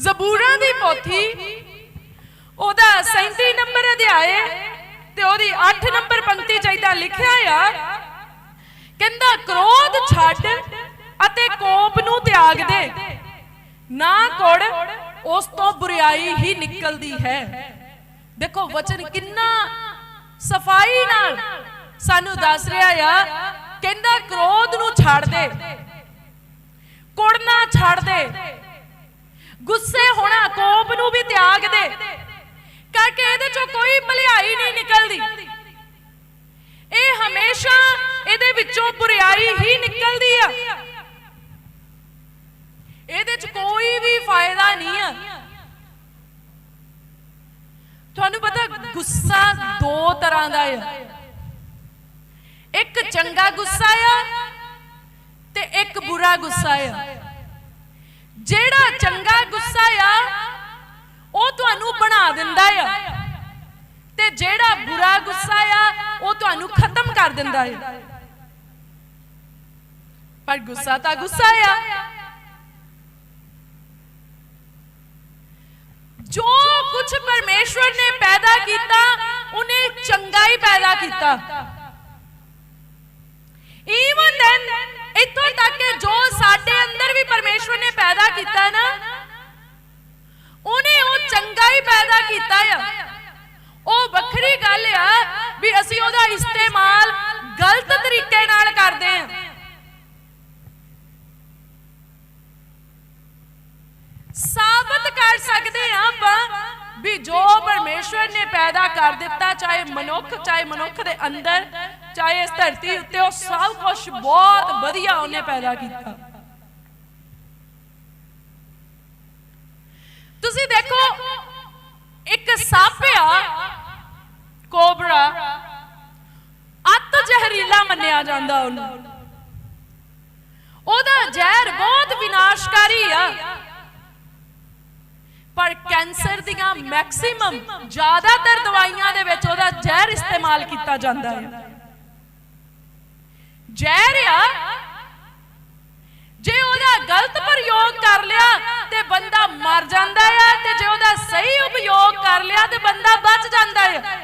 ਜ਼ਬੂਰਾਂ ਦੀ ਪੋਥੀ। ਉਹਦਾ 37 ਨੰਬਰ ਅਧਿਆਏ ਤੇ ਉਹਦੀ 8 ਨੰਬਰ ਪੰਕਤੀ ਚ ਲਿਖਿਆ ਆ, ਕਹਿੰਦਾ, ਕ੍ਰੋਧ ਛੱਡ ਅਤੇ ਕੋਪ ਨੂੰ ਤਿਆਗ ਦੇ। ਨਾ ਕੋੜ, ਉਸ ਤੋਂ ਬੁਰੀਾਈ ਹੀ ਨਿਕਲਦੀ ਹੈ। ਦੇਖੋ, ਵਚਨ ਕਿੰਨਾ ਸਫ਼ਾਈ ਨਾਲ ਸਾਨੂੰ ਦੱਸ ਰਿਹਾ ਆ, ਕਹਿੰਦਾ, ਕ੍ਰੋਧ ਨੂੰ ਛੱਡ ਦੇ। ਕੁੜਨਾ ਛੱਡ ਦੇ। ਗੁੱਸੇ ਹੋਣਾ ਕੋਪ ਨੂੰ ਵੀ ਤਿਆਗ ਦੇ। ਕਰਕੇ ਇਹਦੇ ਚੋਂ ਕੋਈ ਭਲਾਈ ਨਹੀਂ ਨਿਕਲਦੀ। ਇਹ ਹਮੇਸ਼ਾ ਇਹਦੇ ਵਿੱਚੋਂ ਬੁਰੀਾਈ ਹੀ ਨਿਕਲਦੀ ਆ। ਇਹਦੇ ਚ ਕੋਈ ਵੀ ਫਾਇਦਾ ਨਹੀਂ ਆ। ਤੁਹਾਨੂੰ ਪਤਾ ਗੁੱਸਾ ਦੋ ਤਰ੍ਹਾਂ ਦਾ ਹੈ ਇੱਕ ਚੰਗਾ ਗੁੱਸਾ ਆ ਤੇ ਇੱਕ ਬੁਰਾ ਗੁੱਸਾ ਆ। ਜਿਹੜਾ ਚੰਗਾ ਗੁੱਸਾ ਆ, ਉਹ ਤੁਹਾਨੂੰ ਬਣਾ ਦਿੰਦਾ ਆ। ਤੇ ਜਿਹੜਾ ਬੁਰਾ ਗੁੱਸਾ ਆ, ਉਹ ਤੁਹਾਨੂੰ ਖਤਮ ਕਰ ਦਿੰਦਾ ਆ। ਪਰ ਗੁੱਸਾ ਤਾਂ ਗੁੱਸਾ ਆ। ਜੋ ਕੁਝ ਪਰਮੇਸ਼ਵਰ ਨੇ ਪੈਦਾ ਕੀਤਾ, ਉਹਨੇ ਚੰਗਾ ਹੀ ਪੈਦਾ ਕੀਤਾ। ਈਵਨ ਦੈਨ ਇੱਥੋਂ ਤੱਕ ਕਿ ਜੋ ਸਾਡੇ ਅੰਦਰ ਵੀ ਪਰਮੇਸ਼ਵਰ ਨੇ ਪੈਦਾ ਕੀਤਾ ਨਾ, ਉਹਨੇ ਉਹ ਚੰਗਾ ਹੀ ਪੈਦਾ ਕੀਤਾ ਆ। ਉਹ ਵੱਖਰੀ ਗੱਲ ਆ ਵੀ ਅਸੀਂ ਉਹਦਾ ਇਸਤੇਮਾਲ ਗਲਤ ਤਰੀਕੇ ਨਾਲ ਕਰਦੇ ਆ। ਸਾਬਤ ਕਰ ਸਕਦੇ ਆ ਆਪਾਂ ਵੀ ਜੋ ਪਰਮੇਸ਼ਵਰ ਨੇ ਪੈਦਾ ਕਰ ਦਿੱਤਾ, ਚਾਹੇ ਮਨੁੱਖ ਚਾਹੇ ਮਨੁੱਖ ਦੇ ਅੰਦਰ ਚਾਹੇ ਇਸ ਧਰਤੀ ਉੱਤੇ ਉਹ ਸਭ ਕੁਝ ਬਹੁਤ ਵਧੀਆ ਉਹਨੇ ਪੈਦਾ ਕੀਤਾ। ਤੁਸੀਂ ਦੇਖੋ, ਇੱਕ ਸੱਪ ਆ ਕੋਬਰਾ ਅੱਤ ਜ਼ਹਿਰੀਲਾ ਮੰਨਿਆ ਜਾਂਦਾ ਉਹਨੂੰ। ਉਹਦਾ ਜ਼ਹਿਰ ਬਹੁਤ ਵਿਨਾਸ਼ਕਾਰੀ ਆ। ਪਰ ਕੈਂਸਰ ਦੀਆਂ ਮੈਕਸਿਮਮ ਜ਼ਿਆਦਾਤਰ ਦਵਾਈਆਂ ਦੇ ਵਿੱਚ ਉਹਦਾ ਜ਼ਹਿਰ ਇਸਤੇਮਾਲ ਕੀਤਾ ਜਾਂਦਾ ਹੈ। ਜ਼ਹਿਰ ਆ ਜੇ ਉਹਦਾ ਗਲਤ ਪ੍ਰਯੋਗ ਕਰ ਲਿਆ ਤੇ ਬੰਦਾ ਮਰ ਜਾਂਦਾ ਆ, ਤੇ ਜੇ ਉਹਦਾ ਸਹੀ ਉਪਯੋਗ ਕਰ ਲਿਆ ਤੇ ਬੰਦਾ ਬਚ ਜਾਂਦਾ ਆ।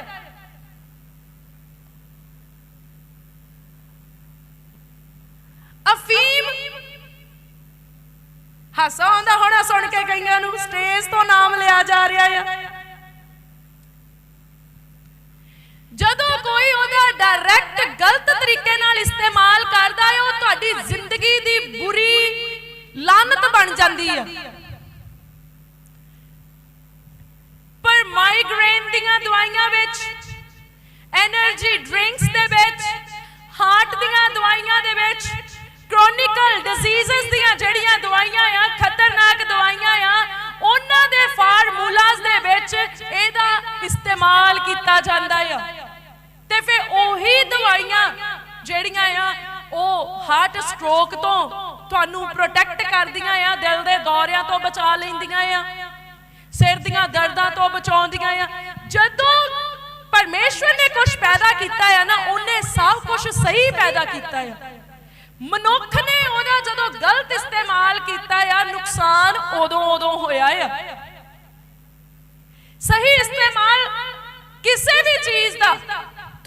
ਅਫੀਮ ਹਾਸਾ ਆਉਂਦਾ ਹੋਣਾ ਸੁਣ ਕੇ ਕਈਆਂ ਨੂੰ ਸਟੇਜ ਤੋਂ ਨਾਮ ਲਿਆ ਜਾ ਰਿਹਾ ਆ। ਜਦੋਂ ਕੋਈ ਉਹਦਾ ਡਾਇਰੈਕਟ ਗਲਤ ਤਰੀਕੇ ਨਾਲ ਇਸਤੇਮਾਲ ਕਰਦਾ ਹੈ, ਉਹ ਤੁਹਾਡੀ ਜ਼ਿੰਦਗੀ ਦੀ ਬੁਰੀ ਲਾਨਤ ਬਣ ਜਾਂਦੀ ਹੈ। ਪਰ ਮਾਈਗ੍ਰੇਨ ਦੀਆਂ ਦਵਾਈਆਂ ਵਿੱਚ એનર્ਜੀ ਡਰਿੰਕਸ ਦੇ ਵਿੱਚ ਹਾਰਟ ਦੀਆਂ ਦਵਾਈਆਂ ਦੇ ਵਿੱਚ ਕ੍ਰੋਨਿਕਲ ਡਿਜ਼ੀਜ਼ਸ ਦੀਆਂ ਜਿਹੜੀਆਂ ਦਵਾਈਆਂ ਆ, ਖਤਰਨਾਕ ਦਵਾਈਆਂ ਆ, ਉਹਨਾਂ ਦੇ ਫਾਰਮੂਲਾਜ਼ ਦੇ ਵਿੱਚ ਇਹਦਾ ਇਸਤੇਮਾਲ ਕੀਤਾ ਜਾਂਦਾ ਆ। ਤੇ ਫਿਰ ਉਹੀ ਦਵਾਈਆਂ ਜਿਹੜੀਆਂ ਆ, ਉਹ ਹਾਰਟ ਸਟ੍ਰੋਕ ਤੋਂ ਤੁਹਾਨੂੰ ਪ੍ਰੋਟੈਕਟ ਕਰਦੀਆਂ ਆ, ਦਿਲ ਦੇ ਦੌਰਿਆਂ ਤੋਂ ਬਚਾ ਲੈਂਦੀਆਂ ਆ, ਸਿਰ ਦੀਆਂ ਦਰਦਾਂ ਤੋਂ ਬਚਾਉਂਦੀਆਂ ਆ। ਜਦੋਂ ਪਰਮੇਸ਼ਵਰ ਨੇ ਕੁਝ ਪੈਦਾ ਕੀਤਾ ਆ ਨਾ, ਉਹਨੇ ਸਭ ਕੁਝ ਸਹੀ ਪੈਦਾ ਕੀਤਾ ਆ। ਮਨੁੱਖ ਨੇ ਉਹਦਾ ਜਦੋਂ ਗਲਤ ਇਸਤੇਮਾਲ ਕੀਤਾ ਆ, ਨੁਕਸਾਨ ਉਦੋਂ ਉਦੋਂ ਹੋਇਆ ਆ। ਸਹੀ ਇਸਤੇਮਾਲ ਕਿਸੇ ਵੀ ਚੀਜ਼ ਦਾ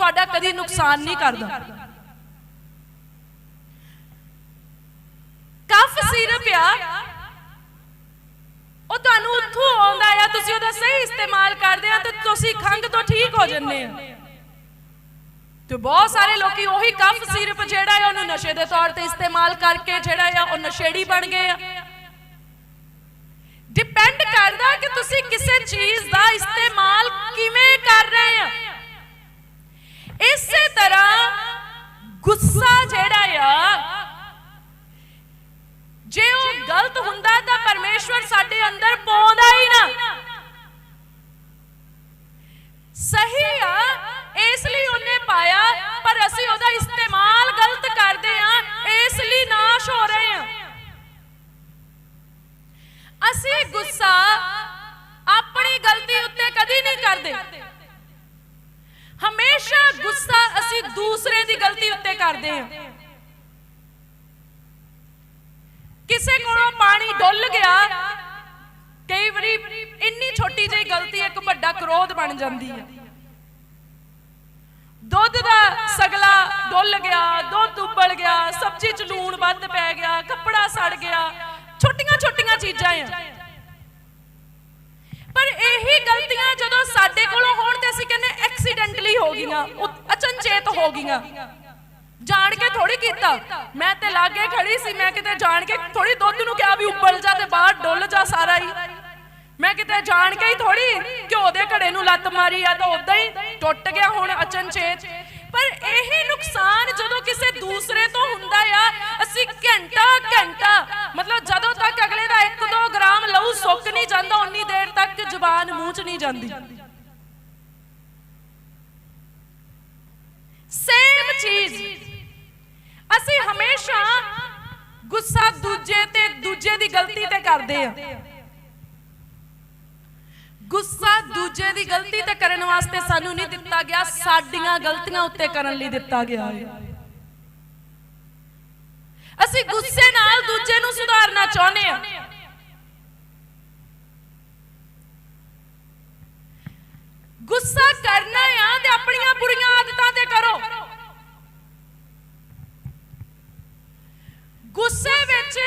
ਤੁਹਾਡਾ ਕਦੀ ਨੁਕਸਾਨ ਨਹੀਂ ਕਰਦਾ। ਕਫ ਸਿਰਪ ਆ। ਉਹ ਤੁਹਾਨੂੰ ਉੱਥੋਂ ਆਉਂਦਾ ਆ, ਤੁਸੀਂ ਉਹਦਾ ਸਹੀ ਇਸਤੇਮਾਲ ਕਰਦੇ ਆ ਤੇ ਤੁਸੀਂ ਖੰਗ ਤੋਂ ਠੀਕ ਹੋ ਜੰਨੇ ਆ। ਤੇ ਬਹੁਤ ਸਾਰੇ ਲੋਕੀ ਉਹੀ ਕਫ ਸਿਰਫ ਜਿਹੜਾ ਹੈ ਉਹਨੂੰ ਨਸ਼ੇ ਦੇ ਤੌਰ ਤੇ ਇਸਤੇਮਾਲ ਕਰਕੇ ਜਿਹੜਾ ਆ, ਉਹ ਨਸ਼ੇੜੀ ਬਣ ਗਏ ਆ। ਡਿਪੈਂਡ ਕਰਦਾ ਕਿ ਤੁਸੀਂ ਕਿਸੇ ਚੀਜ਼ ਦਾ ਇਸਤੇਮਾਲ ਕਿਵੇਂ ਕਰ ਰਹੇ ਆ। ਇਸੇ ਤਰ੍ਹਾਂ ਗੁੱਸਾ ਜਿਹੜਾ ਆ, ਜੇ ਉਹ ਗਲਤ ਹੁੰਦਾ ਤਾਂ ਪਰਮੇਸ਼ਵਰ ਸਾਡੇ ਅੰਦਰ ਪਾਉਂਦਾ ਹੀ ਨਾ। ਸਹੀ ਆ ਜਾਂਦੀ ਹੈ ਦੁੱਧ ਦਾ ਸਗਲਾ ਡੁੱਲ ਗਿਆ, ਦੁੱਧ ਉਬਲ ਗਿਆ, ਸਬਜ਼ੀ ਚ ਲੂਣ ਵੱਧ ਪੈ ਗਿਆ, ਕੱਪੜਾ ਸੜ ਗਿਆ, ਛੋਟੀਆਂ ਛੋਟੀਆਂ ਚੀਜ਼ਾਂ ਆ। ਪਰ ਇਹੀ ਗਲਤੀਆਂ ਜਦੋਂ ਸਾਡੇ ਕੋਲੋਂ ਹੋਣ ਤੇ ਅਸੀਂ ਕਹਿੰਦੇ ਐਕਸੀਡੈਂਟਲੀ ਹੋ ਗਈਆਂ ਅਚਨਚੇਤ ਹੋ ਗਈਆਂ। ਜਾਣ ਕੇ ਥੋੜੀ ਕੀਤਾ। ਮੈਂ ਤੇ ਲਾਗੇ ਖੜੀ ਸੀ, ਮੈਂ ਕਿਤੇ ਜਾਣ ਕੇ ਥੋੜੀ ਦੁੱਧ ਨੂੰ ਕਿਹਾ ਵੀ ਉੱਬਲ ਜਾ ਤੇ ਬਾਹਰ ਡੁੱਲ ਜਾ ਸਾਰਾ ਹੀ। ਮੈਂ ਕਿਤੇ ਜਾਣ ਕੇ ਹੀ ਥੋੜੀ ਘਿਓ ਦੇ ਘੜੇ ਨੂੰ ਲੱਤ ਮਾਰੀ ਆ ਤਾਂ ਉਦਾਂ ਹੀ ਟੁੱਟ ਗਿਆ ਹੁਣ ਅਚਨਚੇਤ। ਪਰ ਇਹੀ ਨੁਕਸਾਨ ਜਦੋਂ ਕਿਸੇ ਦੂਸਰੇ ਤੋਂ ਹੁੰਦਾ ਆ, ਅਸੀਂ ਘੰਟਾ ਘੰਟਾ, ਮਤਲਬ ਜਦੋਂ ਤੱਕ ਅਗਲੇ ਦਾ 1-2 ਗ੍ਰਾਮ ਲਹੂ ਸੁੱਕ ਨਹੀਂ ਜਾਂਦਾ ਉਨੀ ਦੇਰ ਤੱਕ ਜ਼ੁਬਾਨ ਮੂੰਹ 'ਚ ਨਹੀਂ ਜਾਂਦੀ। ਸੇਮ ਚੀਜ਼। ਅਸੀਂ ਹਮੇਸ਼ਾ ਗੁੱਸਾ ਦੂਜੇ ਤੇ, ਦੂਜੇ ਦੀ ਗਲਤੀ ਤੇ ਕਰਦੇ ਆ। ਗੁੱਸਾ ਦੂਜੇ ਦੀ ਗਲਤੀ ਤੇ ਕਰਨ ਵਾਸਤੇ ਸਾਨੂੰ ਨਹੀਂ ਦਿੱਤਾ ਗਿਆ, ਸਾਡੀਆਂ ਗਲਤੀਆਂ ਉੱਤੇ ਕਰਨ ਲਈ ਦਿੱਤਾ ਗਿਆ ਹੈ। ਅਸੀਂ ਗੁੱਸੇ ਨਾਲ ਦੂਜੇ ਨੂੰ ਸੁਧਾਰਨਾ ਚਾਹੁੰਦੇ ਆ ਗੁੱਸਾ ਕਰਨਾ ਆ ਤੇ ਆਪਣੀਆਂ ਬੁਰੀਆਂ ਆਦਤਾਂ ਤੇ ਕਰੋ। ਗੁੱਸੇ ਵਿੱਚ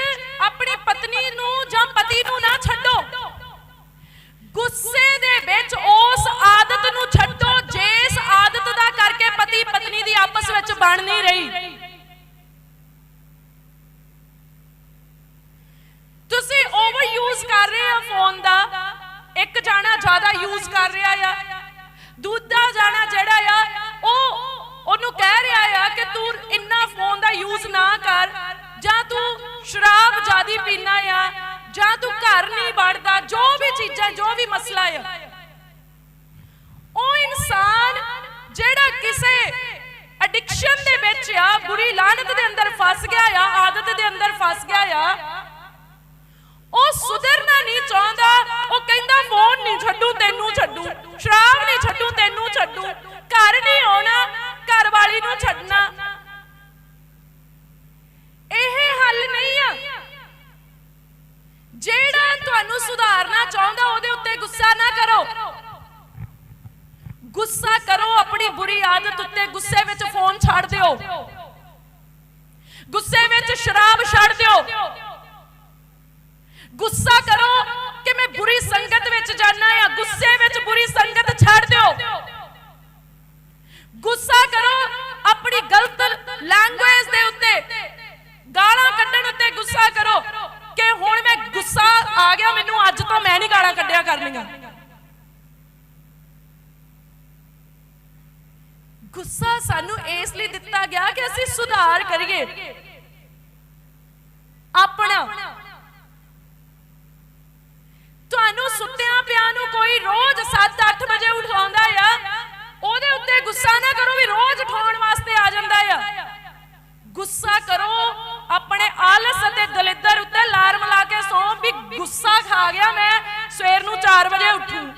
ਆਪਣੀ ਪਤਨੀ ਨੂੰ ਜਾਂ ਪਤੀ ਨੂੰ ਨਾ ਛੱਡੋ। ਗੁੱਸੇ ਦੇ ਵਿੱਚ ਉਸ ਆਦਤ ਨੂੰ ਛੱਡੋ, ਜਿਸ ਆਦਤ ਦਾ ਕਰਕੇ ਪਤੀ ਪਤਨੀ ਦੀ ਆਪਸ ਵਿੱਚ ਬਣ ਨਹੀਂ ਰਹੀ। ਤੁਸੀਂ ਓਵਰ ਯੂਜ਼ ਕਰ ਰਹੇ ਆ ਫੋਨ ਦਾ। ਇੱਕ ਜਾਣਾ ਜ਼ਿਆਦਾ ਯੂਜ਼ ਕਰ ਰਿਹਾ ਆ। ਦੂਜਾ ਜਾਣਾ ਜਿਹੜਾ ਆ, ਉਹ ਉਹਨੂੰ ਕਹਿ ਰਿਹਾ ਆ ਕਿ ਤੂੰ ਇੰਨਾ ਫੋਨ ਦਾ ਯੂਜ਼ ਨਾ ਕਰ, ਜਾਂ ਤੂੰ ਸ਼ਰਾਬ ਜ਼ਿਆਦੀ ਪੀਣਾ ਆ ਜਾਂ ਤੂੰ ਘਰ ਨਹੀਂ ਵੜਦਾ ਜੋ ਵੀ ਚੀਜ਼ਾਂ, ਜੋ ਵੀ ਮਸਲਾ ਆ। ਉਹ ਇਨਸਾਨ ਜਿਹੜਾ ਕਿਸੇ ਐਡਿਕਸ਼ਨ ਦੇ ਵਿੱਚ ਆ, ਬੁਰੀ ਲਾਨਤ ਦੇ ਅੰਦਰ ਫਸ ਗਿਆ ਆ, ਆਦਤ ਦੇ ਅੰਦਰ ਫਸ ਗਿਆ ਆ, ਉਹ ਸੁਧਰਨਾ ਨਹੀਂ ਚਾਹੁੰਦਾ, ਉਹ ਕਹਿੰਦਾ, ਫੋਨ ਨਹੀਂ ਛੱਡੂ, ਤੈਨੂੰ ਛੱਡੂ, ਸ਼ਰਾਬ ਨਹੀਂ ਛੱਡੂ, ਤੈਨੂੰ ਛੱਡੂ, ਘਰ ਨਹੀਂ ਆਉਣਾ, ਘਰ ਵਾਲੀ ਨੂੰ ਛੱਡਣਾ। ਇਹ ਹੱਲ ਨਹੀਂ ਆ। ਜਿਹੜਾ ਤੁਹਾਨੂੰ ਸੁਧਾਰਨਾ ਚਾਹੁੰਦਾ, ਉਹਦੇ ਉੱਤੇ ਗੁੱਸਾ ਨਾ ਕਰੋ। ਗੁੱਸਾ ਕਰੋ, ਆਪਣੀ ਬੁਰੀ ਆਦਤ ਉੱਤੇ ਗੁੱਸੇ ਵਿੱਚ ਫੋਨ ਛੱਡ ਦਿਓ। ਗੁੱਸੇ ਵਿੱਚ ਸ਼ਰਾਬ ਛੱਡ ਦਿਓ। ਗੁੱਸਾ ਕਰੋ ਕਿ ਮੈਂ ਬੁਰੀ ਸੰਗਤ ਵਿੱਚ ਜਾਣਾ ਆ, ਗੁੱਸੇ ਵਿੱਚ ਬੁਰੀ ਸੰਗਤ ਛੱਡ ਦਿਓ। ਗੁੱਸਾ ਕਰੋ ਆਪਣੀ ਗਲਤ ਲੈਂਗੁਏਜ ਦੇ ਉੱਤੇ, ਗਾਲਾਂ ਕੱਢਣ ਉੱਤੇ ਗੁੱਸਾ ਕਰੋ। ਕਿ ਹੁਣ ਮੈਂ ਗੁੱਸਾ ਆ ਗਿਆ, ਮੈਨੂੰ ਅੱਜ ਤੋਂ ਮੈਂ ਨਹੀਂ ਗਾਲਾਂ ਕੱਢਿਆ ਕਰਨੀਆਂ। ਗੁੱਸਾ ਸਾਨੂੰ ਇਸ ਲਈ ਦਿੱਤਾ ਗਿਆ ਕਿ ਅਸੀਂ ਸੁਧਾਰ ਕਰੀਏ। ਆਪਣਾ। ਤੁਹਾਨੂੰ ਸੁੱਤਿਆਂ ਪਿਆ ਨੂੰ ਕੋਈ ਰੋਜ਼ 7-8 ਵਜੇ ਉਠਾਉਂਦਾ ਆ, ਉਹਦੇ ਉੱਤੇ ਗੁੱਸਾ ਨਾ ਕਰੋ ਵੀ ਰੋਜ਼ ਉਠਾਉਣ ਵਾਸਤੇ ਆ ਜਾਂਦਾ ਆ। ਗੁੱਸਾ ਕਰੋ ਆਪਣੇ 4 ਵਜੇ ਉੱਠੂ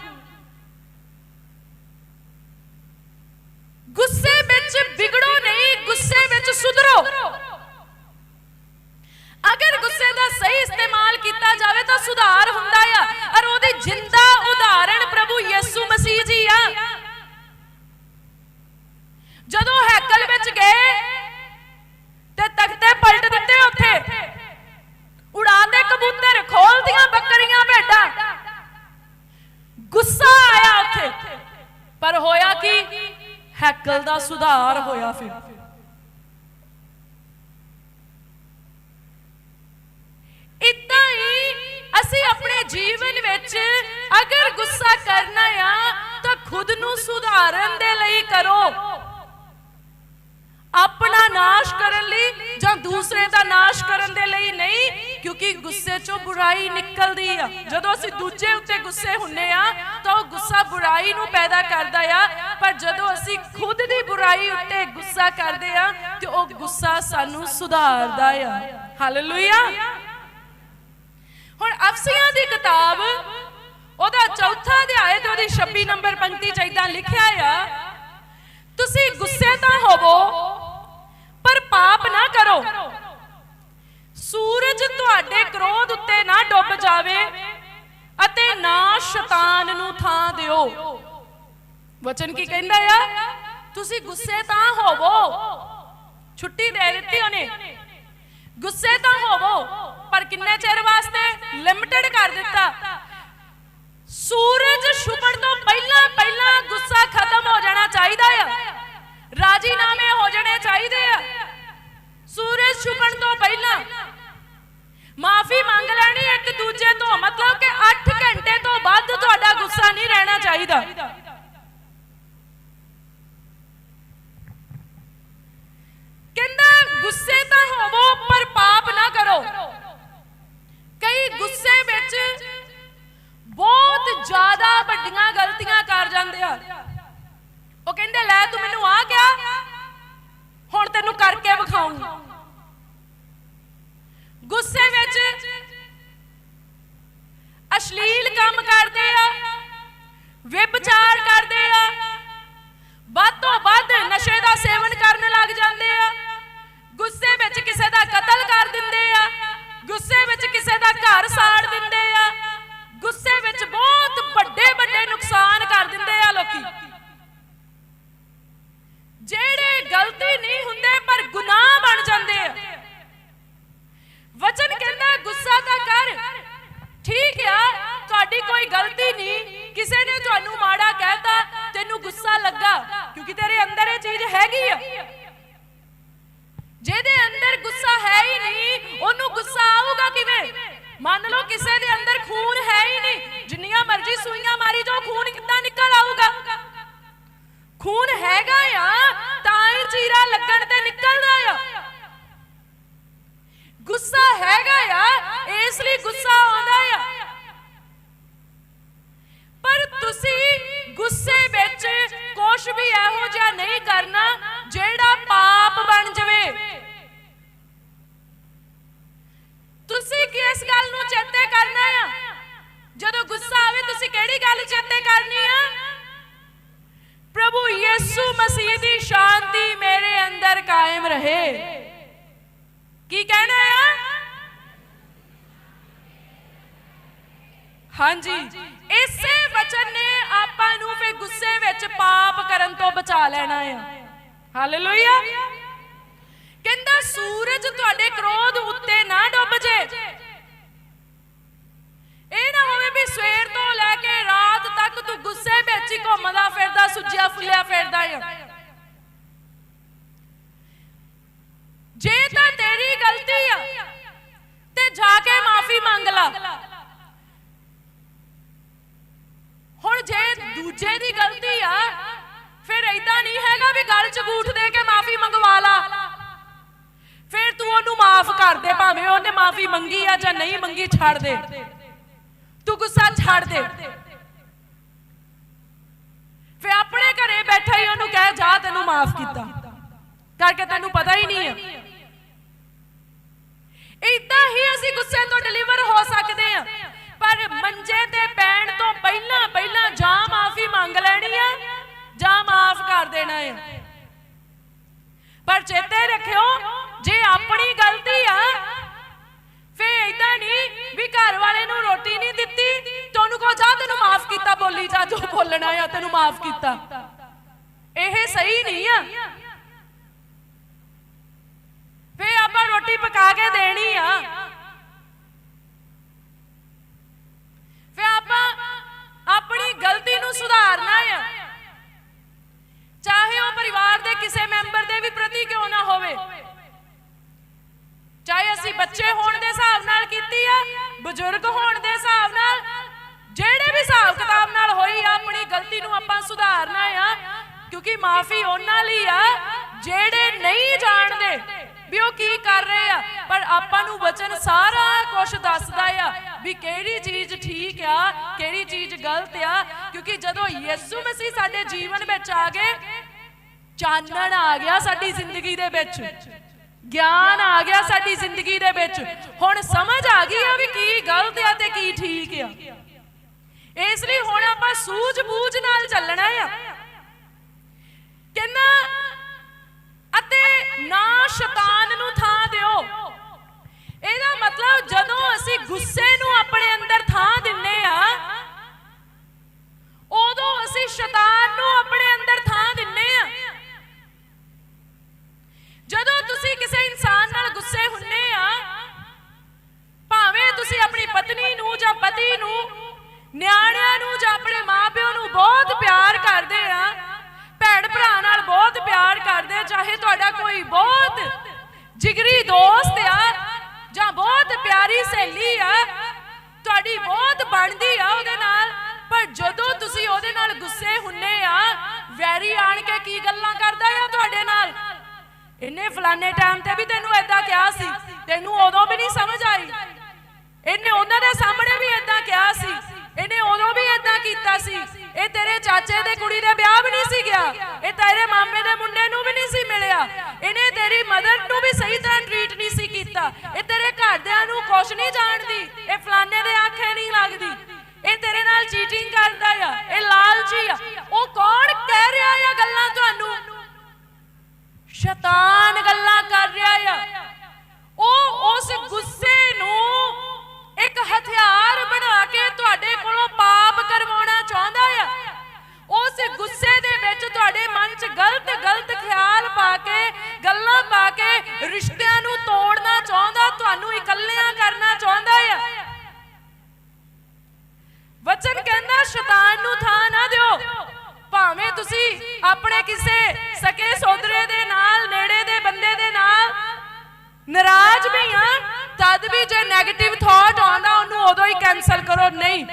ਅਸੀਂ ਆਪਣੇ ਜੀਵਨ ਵਿੱਚ ਅਗਰ ਗੁੱਸਾ ਕਰਨਾ ਆ, ਤਾਂ ਖੁਦ ਨੂੰ ਸੁਧਾਰਨ ਦੇ ਲਈ ਕਰੋ। ਆਪਣਾ ਨਾਸ਼ ਕਰਨ ਲਈ ਜਾਂ ਦੂਸਰੇ ਦਾ ਨਾਸ਼ ਕਰਨ ਦੇ ਲਈ ਨਹੀਂ, ਕਿਉਂਕਿ ਗੁੱਸੇ ਚੋਂ ਬੁਰਾਈ ਨਿਕਲਦੀ ਆ। ਜਦੋਂ ਅਸੀਂ ਦੂਜੇ ਉੱਤੇ ਗੁੱਸੇ ਹੁੰਨੇ ਆ, ਤਾਂ ਉਹ ਗੁੱਸਾ ਬੁਰਾਈ ਨੂੰ ਪੈਦਾ ਕਰਦਾ ਆ। ਪਰ ਜਦੋਂ ਅਸੀਂ ਖੁਦ ਦੀ ਬੁਰਾਈ ਉੱਤੇ ਗੁੱਸਾ ਕਰਦੇ ਆ, ਤੇ ਉਹ ਗੁੱਸਾ ਸਾਨੂੰ ਸੁਧਾਰਦਾ ਆ। ਹਾਲੇਲੂਇਆ ਹੁਣ ਅਫਸੀਆਂ ਦੀ ਕਿਤਾਬ, ਉਹਦਾ ਚੌਥਾ ਅਧਿਆਇ ਤੇ ਉਹਦੀ 26 ਨੰਬਰ ਪੰਕਤੀ ਚ ਇਦਾਂ ਲਿਖਿਆ ਆ, ਤੁਸੀਂ ਗੁੱਸੇ ਤਾਂ ਹੋਵੋ, ਪਰ ਪਾਪ ਨਾ ਕਰੋ। ਸੂਰਜ ਤੁਹਾਡੇ ਕ੍ਰੋਧ ਉੱਤੇ ਨਾ ਡੁੱਬ ਜਾਵੇ ਅਤੇ ਨਾ ਸ਼ੈਤਾਨ ਸ਼ੈਤਾਨ ਨੂੰ ਥਾਂ ਦਿਓ। ਵਚਨ ਕੀ ਕਹਿੰਦਾ ਆ? ਤੁਸੀਂ ਗੁੱਸੇ ਤਾਂ ਹੋਵੋ। ਛੁੱਟੀ ਦੇ ਦਿੱਤੀ ਉਹਨੇ। ਗੁੱਸੇ ਤਾਂ ਹੋਵੋ ਪਰ ਕਿੰਨੇ ਚਿਰ ਵਾਸਤੇ? ਲਿਮਟਿਡ ਕਰ ਦਿੱਤਾ। ਸੂਰਜ ਛੁਪਣ ਤੋਂ ਪਹਿਲਾਂ ਪਹਿਲਾਂ ਗੁੱਸਾ ਖਤਮ ਹੋ ਜਾਣਾ ਚਾਹੀਦਾ ਆ। ਰਾਜੀਨਾਮੇ ਹੋ ਜਾਣੇ ਚਾਹੀਦੇ ਆ। ਸੂਰਜ ਛੁਪਣ ਤੋਂ ਪਹਿਲਾਂ। ਮਾਫੀ ਮੰਗ ਲੈਣੀ ਇੱਕ ਦੂਜੇ ਤੋਂ, ਮਤਲਬ ਕਿ 8 ਘੰਟੇ ਤੋਂ ਵੱਧ ਤੁਹਾਡਾ ਗੁੱਸਾ ਨਹੀਂ ਰਹਿਣਾ ਚਾਹੀਦਾ। ਕਹਿੰਦਾ, ਗੁੱਸੇ ਤਾਂ ਹੋਵੋ, ਪਰ ਪਾਪ ਨਾ ਕਰੋ। ਕਈ ਗੁੱਸੇ ਵਿੱਚ ਬਹੁਤ ਜ਼ਿਆਦਾ ਵੱਡੀਆਂ ਗਲਤੀਆਂ ਕਰ ਜਾਂਦੇ ਆ। ਉਹ ਕਹਿੰਦੇ, ਲੈ ਤੂੰ ਮੈਨੂੰ ਆ ਗਿਆ ਹੁਣ ਤੈਨੂੰ ਕਰਕੇ ਵਿਖਾਉਂਗੀ ਗੁੱਸੇ ਵਿੱਚ ਅਸ਼ਲੀਲ ਕੰਮ ਕਰਦੇ ਆ, ਵਿਭਚਾਰ ਕਰਦੇ ਆ, ਵੱਧ ਤੋਂ ਵੱਧ ਨਸ਼ੇ ਦਾ ਸੇਵਨ ਕਰਨ ਲੱਗ ਜਾਂਦੇ ਆ। ਗੁੱਸੇ ਵਿੱਚ ਕਿਸੇ ਦਾ ਕਤਲ ਕਰ ਦਿੰਦੇ ਆ। ਗੁੱਸੇ ਵਿੱਚ ਕਿਸੇ ਦਾ ਘਰ ਸਾੜ ਦਿੰਦੇ ਆ। ਗੁੱਸੇ ਵਿੱਚ ਬਹੁਤ ਵੱਡੇ ਵੱਡੇ ਨੁਕਸਾਨ ਕਰ ਦਿੰਦੇ ਆ ਲੋਕੀ। ਜਿਹੜੇ ਗਲਤੀ ਨਹੀਂ ਹੁੰਦੇ, ਪਰ ਗੁਨਾਹ ਬਣ ਜਾਂਦੇ ਆ। ਵਚਨ ਕਹਿੰਦਾ, ਗੁੱਸਾ ਤਾਂ ਕਰ। ਠੀਕ ਆ, ਤੁਹਾਡੀ ਕੋਈ ਗਲਤੀ ਨਹੀਂ। ਕਿਸੇ ਨੇ ਤੁਹਾਨੂੰ ਮਾੜਾ ਕਹਿਤਾ, ਤੈਨੂੰ ਗੁੱਸਾ ਲੱਗਾ, ਕਿਉਂਕਿ ਤੇਰੇ ਅੰਦਰ ਇਹ ਚੀਜ਼ ਹੈਗੀ ਆ। ਜਿਹਦੇ ਅੰਦਰ ਗੁੱਸਾ ਹੈ ਹੀ ਨਹੀਂ, ਉਹਨੂੰ ਗੁੱਸਾ ਆਊਗਾ ਕਿਵੇਂ? ਮੰਨ ਲਓ ਕਿਸੇ ਦੇ ਅੰਦਰ ਖੂਨ ਹੈ ਹੀ ਨਹੀਂ। ਜਿੰਨੀਆਂ ਮਰਜ਼ੀ ਸੂਈਆਂ ਮਾਰੀ ਜਾਓ, ਖੂਨ ਕਿੱਦਾਂ ਨਿਕਲ ਆਊਗਾ? ਖੂਨ ਹੈਗਾ ਆ, ਤਾਂ ਹੀ ਚੀਰਾ ਲੱਗਣ ਤੇ ਨਿਕਲਦਾ ਆ। ਗੁੱਸਾ ਹੈਗਾ ਆ, ਇਸ ਲਈ ਗੁੱਸਾ ਆਉਂਦਾ ਆ। ਪਰ ਤੁਸੀਂ ਗੁੱਸੇ ਵਿੱਚ ਕੁਝ ਵੀ ਇਹੋ ਜਿਹਾ ਨਹੀਂ ਕਰਨਾ ਜਿਹੜਾ ਪਾਪ ਬਣ ਜਾਵੇ। ਤੁਸੀਂ ਕਿਸ ਗੱਲ ਨੂੰ ਚੇਤੇ ਕਰਨਾ ਆ? ਜਦੋਂ ਗੁੱਸਾ ਆਵੇ, ਤੁਸੀਂ ਕਿਹੜੀ ਗੱਲ ਚੇਤੇ ਕਰਨੀ ਆ? ਪ੍ਰਭੂ ਯਿਸੂ ਮਸੀਹ ਦੀ ਸ਼ਾਂਤੀ ਮੇਰੇ ਅੰਦਰ ਕਾਇਮ ਰਹੇ। ਕੀ ਕਹਿਣਾ ਆ? ਹਾਂਜੀ। ਇਸੇ ਵਚਨ ਨੇ ਆਪਾਂ ਨੂੰ ਫੇ ਗੁੱਸੇ ਵਿੱਚ ਪਾਪ ਕਰਨ ਤੋਂ ਬਚਾ ਲੈਣਾ ਆ। ਹਾਲੇਲੂਇਆ ਕਹਿੰਦਾ, ਸੂਰਜ ਤੁਹਾਡੇ ਕ੍ਰੋਧ ਉੱਤੇ ਨਾ ਡੁੱਬ ਜੇ। ਇਹ ਨਾ ਹੋਵੇ ਵੀ ਸਵੇਰ ਤੋਂ ਲੈ ਕੇ ਰਾਤ ਤੱਕ ਤੂੰ ਗੁੱਸੇ ਵਿੱਚ ਹੀ ਘੁੰਮਦਾ ਫਿਰਦਾ, ਸੁੱਜਿਆ ਫੁੱਲਿਆ ਫਿਰਦਾ ਆ। ਜੇ ਤਾਂ ਤੇਰੀ ਗਲਤੀ ਆ, ਤੇ ਜਾ ਕੇ ਮਾਫੀ ਮੰਗ ਲਾ। ਹੁਣ ਜੇ ਦੂਜੇ ਦੀ ਗਲਤੀ ਆ, ਫਿਰ ਐਦਾਂ ਨਹੀਂ ਹੈਗਾ ਵੀ ਗੱਲ 'ਚ ਗੂਠ ਦੇ ਕੇ ਮਾਫੀ ਮੰਗਵਾ ਲਾ। ਫਿਰ ਤੂੰ ਉਹਨੂੰ ਮਾਫ ਕਰ ਦੇ, ਭਾਵੇਂ ਉਹਨੇ ਮਾਫੀ ਮੰਗੀ ਆ ਜਾਂ ਨਹੀਂ ਮੰਗੀ, ਛੱਡ ਦੇ। ਤੂੰ ਗੁੱਸਾ ਛੱਡ ਦੇ। ਫਿਰ ਆਪਣੇ ਘਰੇ ਬੈਠਾ ਹੀ ਉਹਨੂੰ ਕਹਿ, ਜਾ ਤੈਨੂੰ ਮਾਫ ਕੀਤਾ। ਕਰਕੇ ਤੈਨੂੰ ਪਤਾ ਹੀ ਨਹੀਂ ਹੈ ਇਦਾਂ ਹੀ ਅਸੀਂ ਗੁੱਸੇ ਤੋਂ ਡਿਲੀਵਰ ਹੋ ਸਕਦੇ ਆ। ਪਰ ਮੰਜੇ ਤੇ ਪੈਣ ਤੋਂ ਪਹਿਲਾਂ ਪਹਿਲਾਂ ਜਾਂ ਮਾਫੀ ਮੰਗ ਲੈਣੀ ਆ ਜਾਂ ਮਾਫ ਕਰ ਦੇਣਾ ਹੈ ਪਰ ਚੇਤੇ ਰੱਖਿਓ, ਜੇ ਆਪਣੀ ਗਲਤੀ ਆ ਫੇ ਇਦਾਂ ਨਹੀਂ ਵੀ ਘਰ ਵਾਲੇ ਨੂੰ ਰੋਟੀ ਨਹੀਂ ਦਿੱਤੀ, ਤੁਹਾਨੂੰ ਕਹੋ, ਜਾ ਤੈਨੂੰ ਮਾਫ ਕੀਤਾ, ਬੋਲੀ ਜਾ, ਜੋ ਬੋਲਣਾ ਆ, ਤੈਨੂੰ ਮਾਫ ਕੀਤਾ। ਇਹ ਸਹੀ ਨਹੀਂ ਆ। ਫੇ ਆਪਾਂ ਰੋਟੀ ਪਕਾ ਕੇ ਦੇਣੀ ਆ। ਫੇ ਆਪਾਂ ਆਪਣੀ ਗਲਤੀ ਨੂੰ ਸੁਧਾਰਨਾ ਆ। ਚਾਹੇ ਉਹ ਪਰਿਵਾਰ ਦੇ ਕਿਸੇ ਮੈਂਬਰ ਦੇ ਵੀ ਪ੍ਰਤੀ ਕਿਉਂ ਨਾ ਹੋਵੇ। ਚਾਹੇ ਅਸੀਂ ਬੱਚੇ ਹੋਣ ਦੇ ਹਿਸਾਬ ਨਾਲ ਕੀਤੀ ਆ, ਬਜ਼ੁਰਗ ਹੋਣ ਦੇ ਹਿਸਾਬ ਨਾਲ, ਜਿਹੜੇ ਵੀ ਹਿਸਾਬ ਕਿਤਾਬ ਨਾਲ ਹੋਈ ਆ, ਆਪਣੀ ਗਲਤੀ ਨੂੰ ਆਪਾਂ ਸੁਧਾਰਨਾ ਆ, ਕਿਉਂਕਿ ਮਾਫੀ ਉਹਨਾਂ ਲਈ ਆ, ਜਿਹੜੇ ਨਹੀਂ ਜਾਣਦੇ ਵੀ ਉਹ ਕੀ ਕਰ ਰਹੇ ਆ। ਪਰ ਆਪਾਂ ਨੂੰ ਵਚਨ ਸਾਰਾ ਕੁਝ ਦੱਸਦਾ ਆ ਵੀ ਕਿਹੜੀ ਚੀਜ਼ ਠੀਕ ਆ, ਕਿਹੜੀ ਚੀਜ਼ ਗਲਤ ਆ, ਕਿਉਂਕਿ ਜਦੋਂ ਯਿਸੂ ਮਸੀਹ ਸਾਡੇ ਜੀਵਨ ਵਿੱਚ ਆ ਗਏ ਚਾਨਣ ਆ ਗਿਆ ਸਾਡੀ ਜ਼ਿੰਦਗੀ ਦੇ ਵਿੱਚ। ਗਿਆਨ ਆ ਗਿਆ ਸਾਡੀ ਜ਼ਿੰਦਗੀ ਦੇ ਵਿੱਚ। ਹੁਣ ਸਮਝ ਆ ਗਈ ਆ ਵੀ ਕੀ ਗਲਤ ਆ ਤੇ ਕੀ ਠੀਕ ਆ। ਇਸ ਲਈ ਹੁਣ ਆਪਾਂ ਸੂਝ-ਬੂਝ ਨਾਲ ਚੱਲਣਾ ਆ। ਕਹਿੰਦਾ, ਅਤੇ ਨਾ ਸ਼ੈਤਾਨ ਨੂੰ ਥਾਂ ਦਿਓ। ਇਹਦਾ ਮਤਲਬ ਜਦੋਂ ਅਸੀਂ ਗੁੱਸੇ ਨੂੰ ਆਪਣੇ ਅੰਦਰ ਥਾਂ ਦਿੰਨੇ ਆ, ਉਦੋਂ ਅਸੀਂ ਸ਼ੈਤਾਨ ਨੂੰ ਆਪਣੇ ਅੰਦਰ ਥਾਂ ਜਦੋਂ ਤੁਸੀਂ ਕਿਸੇ ਇਨਸਾਨ ਨਾਲ ਗੁੱਸੇ ਹੁੰਨੇ ਆ, ਭਾਵੇਂ ਤੁਸੀਂ ਆਪਣੀ ਪਤਨੀ ਨੂੰ ਜਾਂ ਪਤੀ ਨੂੰ, ਨਿਆਣਿਆਂ ਨੂੰ ਜਾਂ ਆਪਣੇ ਮਾਪਿਓ ਨੂੰ ਬਹੁਤ ਪਿਆਰ ਕਰਦੇ ਆ ਭੈਣ ਭਰਾ ਨਾਲ ਬਹੁਤ ਪਿਆਰ ਕਰਦੇ ਚਾਹੇ ਤੁਹਾਡਾ ਕੋਈ ਬਹੁਤ ਜਿਗਰੀ ਦੋਸਤ ਆ ਜਾਂ ਬਹੁਤ ਪਿਆਰੀ ਸਹੇਲੀ ਆ, ਤੁਹਾਡੀ ਬਹੁਤ ਬਣਦੀ ਆ ਉਹਦੇ ਨਾਲ, ਪਰ ਜਦੋਂ ਤੁਸੀਂ ਉਹਦੇ ਨਾਲ ਗੁੱਸੇ ਹੁੰਨੇ ਆ, ਵੈਰੀ ਆਣ ਕੇ ਕੀ ਗੱਲਾਂ ਕਰਦਾ ਆ ਤੁਹਾਡੇ ਨਾਲ? ਇਹਨੇ ਫਲਾਣੇ ਟਾਈਮ ਤੇ ਵੀ ਤੈਨੂੰ ਐਦਾਂ ਕਿਹਾ ਸੀ, ਤੈਨੂੰ ਉਦੋਂ ਵੀ ਨਹੀਂ ਸਮਝ ਆਈ। ਇਹਨੇ ਉਹਨਾਂ ਦੇ ਸਾਹਮਣੇ ਵੀ ਐਦਾਂ ਕਿਹਾ ਸੀ, ਇਹਨੇ ਉਦੋਂ ਵੀ ਐਦਾਂ ਕੀਤਾ ਸੀ। ਇਹ ਤੇਰੇ ਚਾਚੇ ਦੇ ਕੁੜੀ ਦੇ ਵਿਆਹ ਵੀ ਨਹੀਂ ਸੀ ਗਿਆ, ਇਹ ਤੇਰੇ ਮਾਮੇ ਦੇ ਮੁੰਡੇ ਨੂੰ ਵੀ ਨਹੀਂ ਸੀ ਮਿਲਿਆ। ਇਹਨੇ ਤੇਰੀ ਮਦਰ ਨੂੰ ਵੀ ਸਹੀ ਤਰ੍ਹਾਂ ਟ੍ਰੀਟ ਨਹੀਂ ਸੀ ਕੀਤਾ। ਇਹ ਤੇਰੇ ਘਰਦਿਆਂ ਨੂੰ ਕੁਛ ਨਹੀਂ ਜਾਣਦੀ, ਇਹ ਫਲਾਣੇ ਦੇ ਆਖੇ ਨਹੀਂ ਲੱਗਦੀ। ਇਹ ਤੇਰੇ ਨਾਲ ਚੀਟਿੰਗ ਕਰਦਾ ਆ, ਇਹ ਲਾਲਚੀ ਆ। ਉਹ ਕੌਣ ਕਹਿ ਰਿਹਾ ਆ ਗੱਲਾਂ ਤੁਹਾਨੂੰ? ਸ਼ੈਤਾਨ ਗੱਲਾਂ ਕਰ ਰਿਹਾ ਆ। ਉਹ ਉਸ ਗੁੱਸੇ ਨੂੰ ਇੱਕ ਹਥਿਆਰ ਬਣਾ ਕੇ ਤੁਹਾਡੇ ਕੋਲੋਂ ਪਾਪ ਕਰਵਾਉਣਾ ਚਾਹੁੰਦਾ ਆ। ਉਸ ਗੁੱਸੇ ਦੇ ਵਿੱਚ ਤੁਹਾਡੇ ਮਨ 'ਚ ਗਲਤ ਗਲਤ ਖਿਆਲ ਪਾ ਕੇ, ਗੱਲਾਂ ਪਾ ਕੇ ਰਿਸ਼ਤਿਆਂ ਨੂੰ ਤੋੜਨਾ ਚਾਹੁੰਦਾ, ਤੁਹਾਨੂੰ ਇਕੱਲਿਆਂ ਕਰਨਾ ਚਾਹੁੰਦਾ ਆ। ਵਚਨ ਕਹਿੰਦਾ, ਸ਼ੈਤਾਨ ਨੂੰ ਥਾਂ ਨਾ ਦਿਓ। ਭਾਵੇਂ ਤੁਸੀਂ ਆਪਣੇ ਕਿਸੇ ਸਕੇ ਸੋਦਰੇ ਦੇ ਨਾਲ, ਨੇੜੇ ਦੇ ਬੰਦੇ ਦੇ ਨਾਲ। ਨਾਰਾਜ਼ ਵੀ ਆ, ਤਦ ਵੀ ਜੇ 네ਗੇਟਿਵ ਥਾਟ ਆਉਂਦਾ, ਉਹਨੂੰ ਉਦੋਂ ਹੀ ਕੈਨਸਲ ਕਰੋ। ਨਹੀਂ।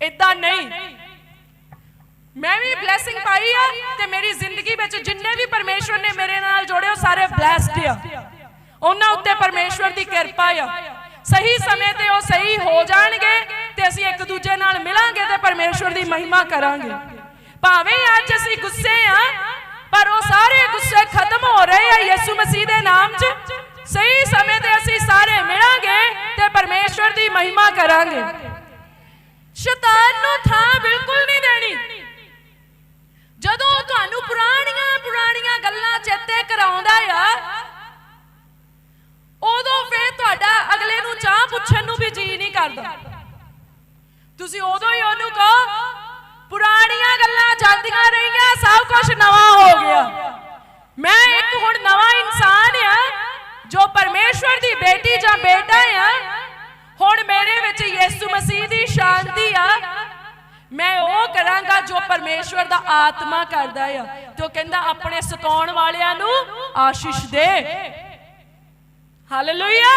ਇਦਾਂ ਨਹੀਂ। ਮੈਂ ਵੀ ਬਲੇਸਿੰਗ ਪਾਈ ਆ ਤੇ ਮੇਰੀ ਜ਼ਿੰਦਗੀ ਵਿੱਚ ਜਿੰਨੇ ਵੀ ਪਰਮੇਸ਼ਵਰ ਨੇ ਮੇਰੇ ਨਾਲ ਜੋੜੇ ਉਹ ਸਾਰੇ ਬlesed ਆ। ਉਹਨਾਂ ਉੱਤੇ ਪਰਮੇਸ਼ਵਰ ਦੀ ਕਿਰਪਾ ਆ। ਸਹੀ ਸਮੇਂ ਤੇ ਉਹ ਸਹੀ ਹੋ ਜਾਣਗੇ ਤੇ ਅਸੀਂ ਇੱਕ ਦੂਜੇ ਨਾਲ ਮਿਲਾਂਗੇ ਤੇ ਪਰਮੇਸ਼ਵਰ ਦੀ ਮਹਿਮਾ ਕਰਾਂਗੇ। ਭਾਵੇਂ ਅੱਜ ਅਸੀਂ ਗੁੱਸੇ ਆ ਪਰ ਉਹ ਸਾਰੇ ਗੁੱਸੇ ਖਤਮ ਹੋ ਰਹੇ ਆ ਯਿਸੂ ਮਸੀਹ ਦੇ ਨਾਮ 'ਚ। ਸਹੀ ਸਮੇਂ ਤੇ ਅਸੀਂ ਸਾਰੇ ਮਿਲਾਂਗੇ ਤੇ ਪਰਮੇਸ਼ਵਰ ਦੀ ਮਹਿਮਾ ਕਰਾਂਗੇ। ਸ਼ੈਤਾਨ ਨੂੰ ਥਾਂ ਬਿਲਕੁਲ ਨਹੀਂ ਦੇਣੀ। ਜਦੋਂ ਤੁਹਾਨੂੰ ਪੁਰਾਣੀਆਂ ਪੁਰਾਣੀਆਂ ਗੱਲਾਂ ਚੇਤੇ ਕਰਾਉਂਦਾ ਆ, ਉਦੋਂ ਫੇਰ ਤੁਹਾਡਾ ਅਗਲੇ ਨੂੰ ਚਾਹ ਪੁੱਛਣ ਨੂੰ ਵੀ ਜੀ ਨਹੀਂ ਕਰਦਾ। ਤੁਸੀਂ ਉਦੋਂ ਹੀ ਉਹਨੂੰ ਕਹੋ ਪੁਰਾਣੀਆਂ ਗੱਲਾਂ ਜਾਂਦੀਆਂ ਰਹੀਆਂ, ਸਭ ਕੁਝ ਨਵਾਂ ਹੋ ਗਿਆ। ਮੈਂ ਇੱਕ ਹੁਣ ਨਵਾਂ ਇਨਸਾਨ ਆ, ਜੋ ਪਰਮੇਸ਼ਵਰ ਦੀ ਬੇਟੀ ਜਾਂ ਬੇਟਾ ਆ। ਹੁਣ ਮੇਰੇ ਵਿੱਚ ਯਿਸੂ ਮਸੀਹ ਦੀ ਸ਼ਾਂਤੀ ਆ। ਮੈਂ ਉਹ ਕਰਾਂਗਾ ਜੋ ਪਰਮੇਸ਼ਵਰ ਦਾ ਆਤਮਾ ਕਰਦਾ ਆ ਤੇ ਉਹ ਕਹਿੰਦਾ ਆਪਣੇ ਸਤਾਉਣ ਵਾਲਿਆਂ ਨੂੰ ਆਸ਼ੀਸ਼ ਦੇ। ਹਾਲੇਲੂਇਆ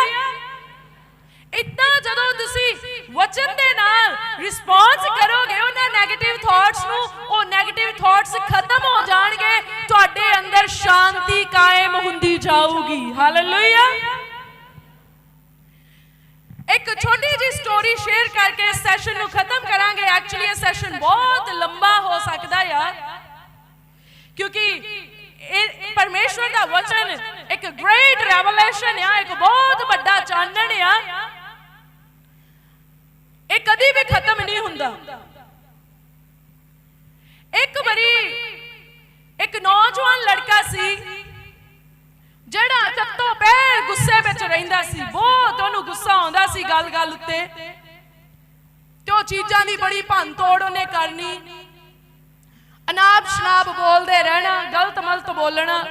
ਇਦਾਂ ਜਦੋਂ ਤੁਸੀਂ ਵਚਨ ਦੇ ਨਾਲ ਰਿਸਪੌਂਸ ਕਰੋਗੇ ਉਹਨਾਂ 네ਗੇਟਿਵ ਥਾਟਸ ਨੂੰ ਉਹ 네ਗੇਟਿਵ ਥਾਟਸ ਖਤਮ ਹੋ ਜਾਣਗੇ ਤੁਹਾਡੇ ਅੰਦਰ ਸ਼ਾਂਤੀ ਕਾਇਮ ਹੁੰਦੀ ਜਾਊਗੀ ਹਾਲੇਲੂਇਆ ਇੱਕ ਛੋਟੀ ਜੀ ਸਟੋਰੀ ਸ਼ੇਅਰ ਕਰਕੇ ਸੈਸ਼ਨ ਨੂੰ ਖਤਮ ਕਰਾਂਗੇ ਐਕਚੁਅਲੀ ਇਹ ਸੈਸ਼ਨ ਬਹੁਤ ਲੰਬਾ ਹੋ ਸਕਦਾ ਆ ਕਿਉਂਕਿ ਪਰਮੇਸ਼ਵਰ ਦਾ ਵਚਨ ਇੱਕ ਗ੍ਰੇਟ ਰੈਵਲੇਸ਼ਨ ਆ ਇੱਕ ਬਹੁਤ ਵੱਡਾ ਚਾਨਣ ਆ ਇਹ ਕਦੀ ਵੀ ਖਤਮ ਨਹੀਂ ਹੁੰਦਾ ਇੱਕ ਵਾਰੀ ਇੱਕ ਨੌਜਵਾਨ ਲੜਕਾ ਸੀ ਜਿਹੜਾ ਸਭ ਤੋਂ ਪਹਿਲ ਗੁੱਸੇ ਵਿੱਚ ਰਹਿੰਦਾ ਸੀ, ਬਹੁਤ ਉਹਨੂੰ ਗੁੱਸਾ ਆਉਂਦਾ ਸੀ ਗੱਲ-ਗੱਲ ਉੱਤੇ। ਤੇ ਉਹ ਚੀਜ਼ਾਂ ਦੀ ਬੜੀ ਭੰਨ ਉਹਨੇ ਕਰਨੀ। ਅਨਾਪ ਸ਼ਨਾਪ ਬੋਲਦੇ ਰਹਿਣਾ, ਗਲਤ ਮਲਤ ਬੋਲਣਾ।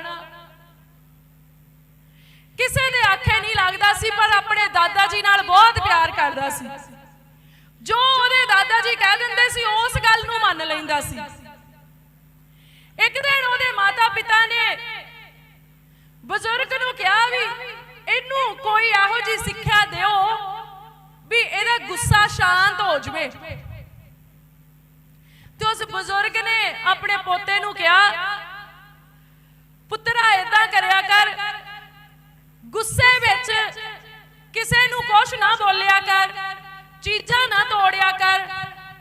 ਕਿਸੇ ਦੇ ਆਖੇ ਨਹੀਂ ਲੱਗਦਾ ਸੀ, ਪਰ ਆਪਣੇ ਦਾਦਾ ਜੀ ਨਾਲ ਬਹੁਤ ਪਿਆਰ ਕਰਦਾ ਸੀ। ਜੋ ਉਹਦੇ ਦਾਦਾ ਜੀ ਕਹਿ ਦਿੰਦੇ ਸੀ, ਉਸ ਗੱਲ ਨੂੰ ਮੰਨ ਲੈਂਦਾ ਸੀ। ਇੱਕ ਦਿਨ ਉਹਦੇ ਮਾਤਾ ਪਿਤਾ ਨੇ ਬਜ਼ੁਰਗ ਨੂੰ ਕਿਹਾ ਵੀ ਇਹਨੂੰ ਕੋਈ ਇਹੋ ਜੀ ਸਿੱਖਿਆ ਦਿਓ ਵੀ ਇਹਦਾ ਗੁੱਸਾ ਸ਼ਾਂਤ ਹੋ ਜਵੇ। ਤੇ ਉਸ ਬਜ਼ੁਰਗ ਨੇ ਆਪਣੇ ਪੋਤੇ ਨੂੰ ਕਿਹਾ, ਪੁੱਤਰਾ ਇਦਾਂ ਕਰਿਆ ਕਰ। ਗੁੱਸੇ ਵਿੱਚ ਕਿਸੇ ਨੂੰ ਕੁਛ ਨਾ ਬੋਲਿਆ ਕਰ, ਚੀਜ਼ਾਂ ਨਾ ਤੋੜਿਆ ਕਰ।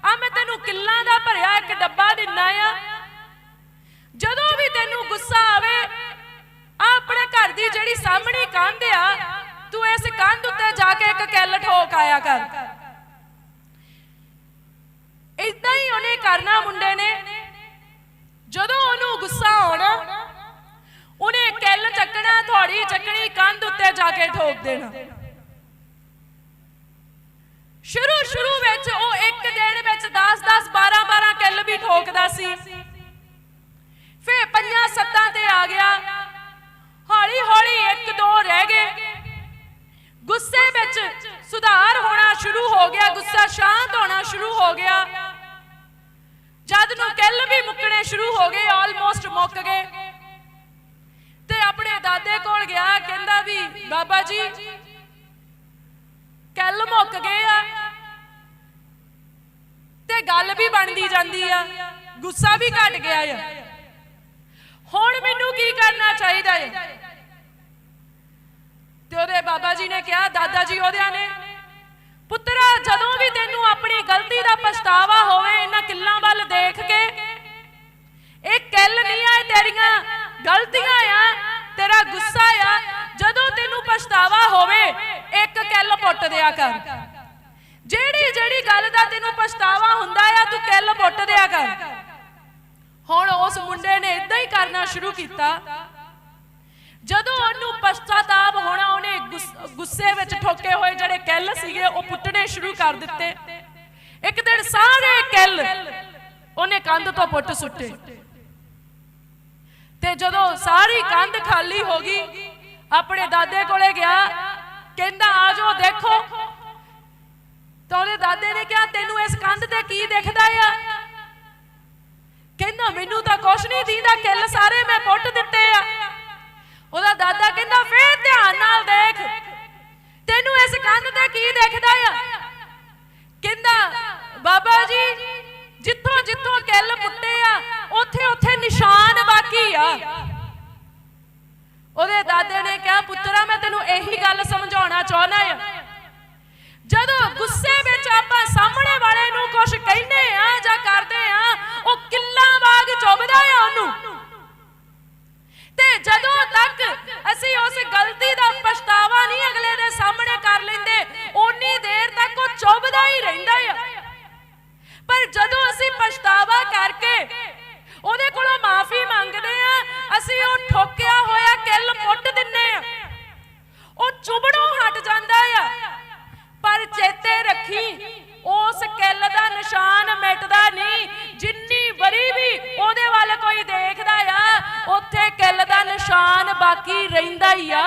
ਆ, ਮੈਂ ਤੈਨੂੰ ਕਿੱਲਾਂ ਦਾ ਭਰਿਆ ਇੱਕ ਡੱਬਾ ਦਿੰਨਾ ਆ। ਜਦੋਂ ਵੀ ਤੈਨੂੰ ਗੁੱਸਾ ਆਵੇ ਆ ਆਪਣੇ ਘਰ ਦੀ ਜਿਹੜੀ ਸਾਹਮਣੀ ਕੰਧ ਆ, ਤੂੰ ਇਸ ਕੰਧ ਉੱਤੇ ਜਾ ਕੇ ਇੱਕ ਕਿੱਲ ਠੋਕ ਆਇਆ ਕਰ। ਇਦਾਂ ਹੀ ਉਹਨੇ ਕਰਨਾ ਮੁੰਡੇ ਨੇ। ਜਦੋਂ ਉਹਨੂੰ ਗੁੱਸਾ ਆਉਣਾ, ਉਹਨੇ ਕਿੱਲ ਚੱਕਣਾ, ਥੋੜੀ ਚੱਕਣੀ ਕੰਧ ਉੱਤੇ ਜਾ ਕੇ ਠੋਕ ਦੇਣਾ। ਸ਼ੁਰੂ ਸ਼ੁਰੂ ਵਿੱਚ ਉਹ ਇੱਕ ਦਿਨ ਵਿੱਚ 10 10 12 12 ਕਿੱਲ ਵੀ ਠੋਕਦਾ ਸੀ। ਫੇਰ ਪੰਜਾਂ ਸੱਤਾਂ ਤੇ ਆ ਗਿਆ। ਹੌਲੀ ਹੌਲੀ, ਇੱਕ ਦੋ ਰਹਿ ਗਏ। ਗੁੱਸੇ ਵਿੱਚ ਸੁਧਾਰ ਹੋਣਾ ਸ਼ੁਰੂ ਹੋ ਗਿਆ, ਗੁੱਸਾ ਸ਼ਾਂਤ ਹੋਣਾ ਸ਼ੁਰੂ ਹੋ ਗਿਆ। ਜਦ ਨੂੰ ਕਿੱਲ ਵੀ ਮੁੱਕਣੇ ਸ਼ੁਰੂ ਹੋ ਗਏ ਆਲਮੋਸਟ ਮੁੱਕ ਗਏ। ਆਪਣੇ ਦਾਦੇ ਕੋਲ ਗਿਆ, ਕਹਿੰਦਾ ਵੀ, ਬਾਬਾ ਜੀ, ਕੱਲ ਮੁੱਕ ਗਏ ਆ। ਤੇ ਗੱਲ ਵੀ ਬਣਦੀ ਜਾਂਦੀ ਆ, ਗੁੱਸਾ ਵੀ ਘਟ ਗਿਆ ਆ। ਹੁਣ ਮੈਨੂੰ ਕੀ ਕਰਨਾ ਚਾਹੀਦਾ ਹੈ ਤੇ ਉਹਦੇ ਬਾਬਾ ਜੀ ਨੇ ਕਿਹਾ, ਦਾਦਾ ਜੀ ਉਹਦਿਆਂ ਨੇ, ਪੁੱਤਰਾ, ਜਦੋਂ ਵੀ ਤੈਨੂੰ ਆਪਣੀ ਗਲਤੀ ਦਾ ਪਛਤਾਵਾ ਹੋਵੇ ਇਹਨਾਂ ਕਿੱਲਾਂ ਵੱਲ ਦੇਖ ਕੇ, ਇਹ ਕੱਲ ਨਹੀਂ ਆ ਤੇਰੀਆਂ ਗਲਤੀਆਂ ਆ, ਤੇਰਾ ਗੁੱਸਾ ਆ, ਜਦੋਂ ਤੈਨੂੰ ਪਛਤਾਵਾ ਹੋਵੇ, ਇੱਕ ਕੱਲ ਪੁੱਟ ਦਿਆ ਕਰ। ਜਿਹੜੀ ਜਿਹੜੀ ਗੱਲ ਦਾ ਤੈਨੂੰ ਪਛਤਾਵਾ ਹੁੰਦਾ ਆ, ਤੂੰ ਕਿੱਲ ਪੁੱਟ ਦਿਆ ਕਰ। ਹੁਣ ਉਸ ਮੁੰਡੇ ਨੇ ਇਦਾਂ ਹੀ ਕਰਨਾ ਸ਼ੁਰੂ ਕੀਤਾ ਜਦੋਂ ਉਹਨੂੰ ਪਛਤਾਤਾਪ ਹੋਣਾ, ਉਹਨੇ ਗੁੱਸੇ ਵਿੱਚ ਠੋਕੇ ਹੋਏ ਜਿਹੜੇ ਕੱਲ ਸੀਗੇ, ਉਹ ਪੁੱਟਣੇ ਸ਼ੁਰੂ ਕਰ ਦਿੱਤੇ। ਇੱਕ ਦਿਨ ਸਾਰੇ ਕੱਲ ਉਹਨੇ ਕੰਧ ਤੋਂ ਪੁੱਟ ਸੁੱਟੇ। ਤੇ ਜਦੋਂ ਸਾਰੀ ਕੰਧ ਖਾਲੀ ਹੋ ਗਈ, ਆਪਣੇ ਦਾਦੇ ਕੋਲੇ ਗਿਆ, ਕਹਿੰਦਾ, ਆ ਜਾਓ, ਦੇਖੋ। ਤਾਂ ਉਹਦੇ ਦਾਦੇ ਨੇ ਕਿਹਾ, ਤੈਨੂੰ ਇਸ ਕੰਧ ਤੇ ਕੀ ਦਿਖਦਾ ਆ? ਕਹਿੰਦਾ, ਮੈਨੂੰ ਤਾਂ ਕੁਛ ਨਹੀਂ ਦੀਦਾ ਕਿੱਲ ਸਾਰੇ ਮੈਂ ਪੁੱਟ ਦਿੱਤੇ ਆ। ਉਹਦਾ ਦਾਦਾ ਕਹਿੰਦਾ, ਫੇਰ ਧਿਆਨ ਨਾਲ ਦੇਖ। ਤੈਨੂੰ ਇਸ ਕੰਧ ਤੇ ਕੀ ਦਿਖਦਾ ਆ? ਕਹਿੰਦਾ, ਬਾਬਾ ਜੀ, ਜਿੱਥੋਂ ਜਿੱਥੋਂ ਕਿੱਲ ਪੁੱਟੇ ਆ, ਉੱਥੇ ਉੱਥੇ ਨਿਸ਼ਾਨ ਬਾਕੀ ਆ। ਉਹਦੇ ਦਾਦੇ ਨੇ ਕਿਹਾ, ਪੁੱਤਰਾ, ਮੈਂ ਤੈਨੂੰ ਇਹੀ ਗੱਲ ਸਮਝਾਉਣਾ ਚਾਹੁੰਦਾ ਆ। ਜਦੋਂ ਗੁੱਸੇ ਵਿੱਚ ਆਪਾਂ ਸਾਹਮਣੇ ਵਾਲੇ ਨੂੰ ਕੁਝ ਕਹਿੰਦੇ ਆ ਜਾਂ ਕਰਦੇ ਆ, ਉਹ ਕਿੱਲਾ ਬਾਗ ਚੁੱਭਦਾ ਆ ਉਹਨੂੰ। ਤੇ ਜਦੋਂ ਤੱਕ ਅਸੀਂ ਉਸ ਗਲਤੀ ਦਾ ਪਛਤਾਵਾ ਨਹੀਂ ਅਗਲੇ ਦੇ ਸਾਹਮਣੇ ਕਰ ਲੈਂਦੇ, ਓਨੀ ਦੇਰ ਤੱਕ ਉਹ ਚੁੱਭਦਾ ਹੀ ਰਹਿੰਦਾ ਆ। ਪਰ ਜਦੋਂ ਅਸੀਂ ਪਛਤਾਵਾ ਕਰਕੇ ਉਹਦੇ ਕੋਲੋਂ ਮਾਫੀ ਮੰਗਦੇ ਆ, ਅਸੀਂ ਉਹ ਠੋਕਿਆ ਹੋਇਆ ਕਿੱਲ ਪੁੱਟ ਦਿੰਨੇ ਆ। ਉਹ ਚੁਬੜੋਂ ਹਟ ਜਾਂਦਾ ਆ। ਪਰ ਚੇਤੇ ਰੱਖੀ, ਉਸ ਕਿੱਲ ਦਾ ਨਿਸ਼ਾਨ ਮਿਟਦਾ ਨਹੀਂ। ਜਿੰਨੀ ਵਰੀ ਵੀ ਉਹਦੇ ਵੱਲ ਕੋਈ ਦੇਖ ਉੱਥੇ ਕਿੱਲ ਦਾ ਨਿਸ਼ਾਨ ਬਾਕੀ ਰਹਿੰਦਾ ਹੀ ਆ।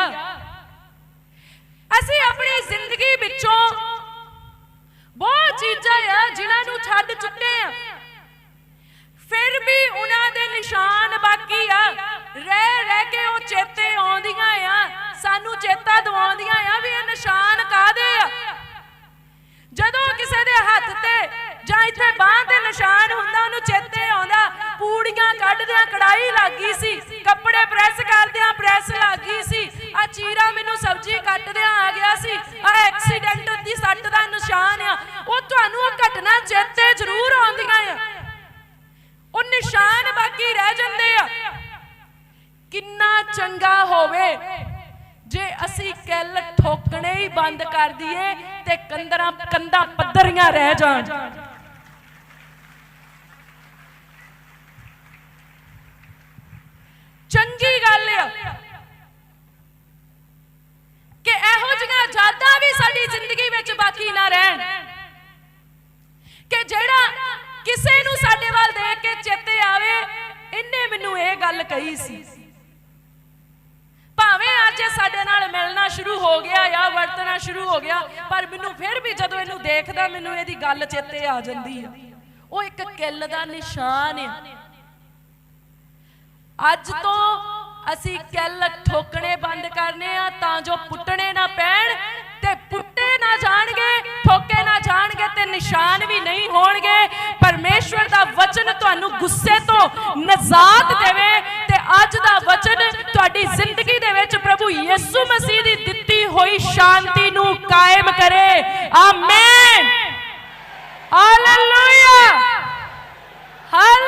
ਅਸੀਂ ਆਪਣੀ ਜ਼ਿੰਦਗੀ ਵਿੱਚੋਂ ਬਹੁਤ ਚੀਜ਼ਾਂ ਆ ਜਿਨ੍ਹਾਂ ਨੂੰ ਛੱਡ ਚੁੱਕੇ ਆ। ਫਿਰ ਵੀ ਉਹਨਾਂ ਦੇ ਨਿਸ਼ਾਨ ਬਾਕੀ ਆ। ਰਹਿ ਰਹਿ ਕੇ ਉਹ ਚੇਤੇ ਆਉਂਦੀਆਂ ਆ। ਸਾਨੂੰ ਚੇਤਾ ਦਿਵਾਉਂਦੀਆਂ ਆ ਵੀ ਇਹ ਨਿਸ਼ਾਨ ਕਾਦੇ ਆ? ਜਦੋਂ ਕਿਸੇ ਦੇ ਹੱਥ ਤੇ ਜਾਂ ਇੱਥੇ ਬਾਹ ਤੇ ਨਿਸ਼ਾਨ ਐਕਸੀਡੈਂਟ ਦੀ ਸੱਟ ਦਾ ਨਿਸ਼ਾਨ ਆ, ਉਹ ਤੁਹਾਨੂੰ ਉਹ ਘਟਨਾ ਚੇਤੇ ਜ਼ਰੂਰ ਆਉਂਦੀਆਂ ਆ। ਉਹ ਨਿਸ਼ਾਨ ਬਾਕੀ ਰਹਿ ਜਾਂਦੇ ਆ। ਕਿੰਨਾ ਚੰਗਾ ਹੋਵੇ ਜੇ ਅਸੀਂ ਕੱਲ ਠੋਕਣੇ ਹੀ ਬੰਦ ਕਰ ਦਈਏ ਤੇ ਕੰਦਰਾਂ ਕੰਧਾਂ ਪੱਧਰੀਆਂ ਰਹਿ ਜਾਣ ਚੰਗੀ ਗੱਲ ਆ ਕਿ ਇਹੋ ਜਿਹੀਆਂ ਯਾਦਾਂ ਵੀ ਸਾਡੀ ਜ਼ਿੰਦਗੀ ਵਿੱਚ ਬਾਕੀ ਨਾ ਰਹਿਣ ਕਿ ਜਿਹੜਾ ਕਿਸੇ ਨੂੰ ਸਾਡੇ ਵੱਲ ਦੇਖ ਕੇ ਚੇਤੇ ਆਵੇ ਇਹਨੇ ਮੈਨੂੰ ਇਹ ਗੱਲ ਕਹੀ ਸੀ। ਭਾਵੇਂ ਅੱਜ ਸਾਡੇ ਨਾਲ ਮਿਲਣਾ ਸ਼ੁਰੂ ਹੋ ਗਿਆ ਜਾਂ ਵਰਤਣਾ ਸ਼ੁਰੂ ਹੋ ਗਿਆ, ਪਰ ਮੈਨੂੰ ਫਿਰ ਵੀ ਜਦੋਂ ਇਹਨੂੰ ਦੇਖਦਾ, ਮੈਨੂੰ ਇਹਦੀ ਗੱਲ ਚੇਤੇ ਆ ਜਾਂਦੀ ਆ। ਉਹ ਇੱਕ ਕਿੱਲ ਦਾ ਨਿਸ਼ਾਨ ਆ। ਅੱਜ ਤੋਂ ਅਸੀਂ ਕਿੱਲ ਠੋਕਣੇ ਬੰਦ ਕਰਨੇ ਆ ਤਾਂ ਜੋ ਪੁੱਟਣੇ ਨਾ ਪੈਣ ਤੇ ਪੁੱਟੇ ਨਾ ਜਾਣਗੇ, ਠੋਕੇ ਨਾ ਜਾਣਗੇ ਤੇ ਨਿਸ਼ਾਨ ਵੀ ਨਹੀਂ ਹੋਣਗੇ। ਪਰਮੇਸ਼ਵਰ ਦਾ ਵਚਨ ਤੁਹਾਨੂੰ ਗੁੱਸੇ ਤੋਂ ਨਜ਼ਾਤ ਦੇਵੇ ਤੇ ਅੱਜ ਦਾ ਵਚਨ ਤੁਹਾਡੀ ਜ਼ਿੰਦਗੀ ਦੇ ਵਿੱਚ ਪ੍ਰਭੂ ਯਿਸੂ ਮਸੀਹ ਦੀ ਦਿੱਤੀ ਹੋਈ ਸ਼ਾਂਤੀ ਨੂੰ ਕਾਇਮ ਕਰੇ। ਆਮੇਨ ਹਾਲੇਲੂਇਆ ਹਾਲੇ